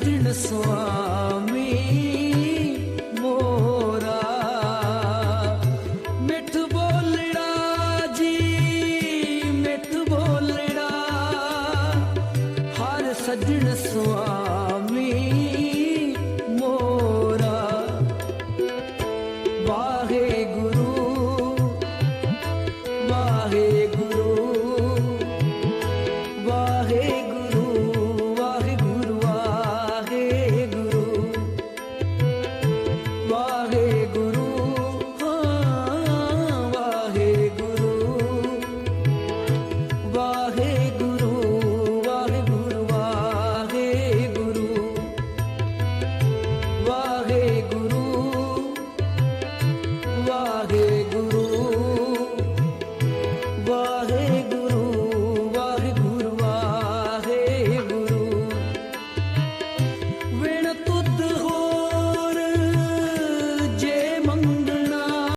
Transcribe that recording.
ਸੱਜਣ ਸੁਆਮੀ ਮੋਰਾ ਮਿੱਠ ਬੋਲੜਾ ਜੀ ਮਿੱਠ ਬੋਲੜਾ ਹਰ ਸੱਜਣ ਸੁਆਮੀ ਮੋਰਾ ਵਾਹਿਗੁਰੂ ਵਾਹਿਗੁਰੂ ਵਾਹਿਗੁਰੂ ਵਾਹਿਗੁਰੂ